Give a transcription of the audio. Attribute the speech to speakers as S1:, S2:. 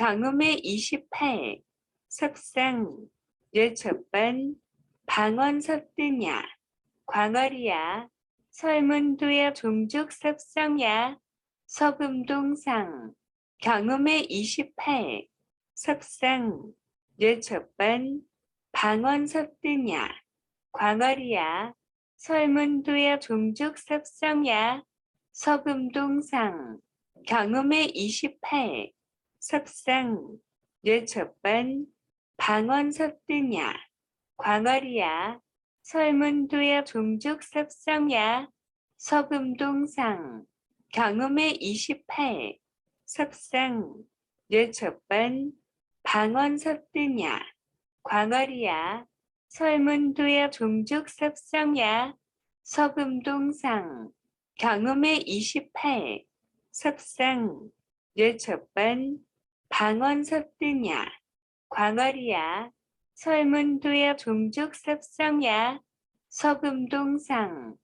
S1: 경음의 28 섭상 예첩반 방언 섭드냐 광어리야 설문도야 종죽 섭성야 서금동상. 경음의 28 섭상 예첩반 방언 섭드냐 광어리야 설문도야 종죽 섭성야 서금동상. 경음의 28 섭상 예첩반 방언 섭드냐 광어리야 설문도야 종죽 섭성야 서금동상 경음의 28 섭상 예첩반 방언 섭드냐 광어리야 설문도야 종죽 섭성야 서금동상 경음의 28 섭상 예첩반 방언 섭드냐? 광어리야 설문도야 종죽 섭성야 서금동상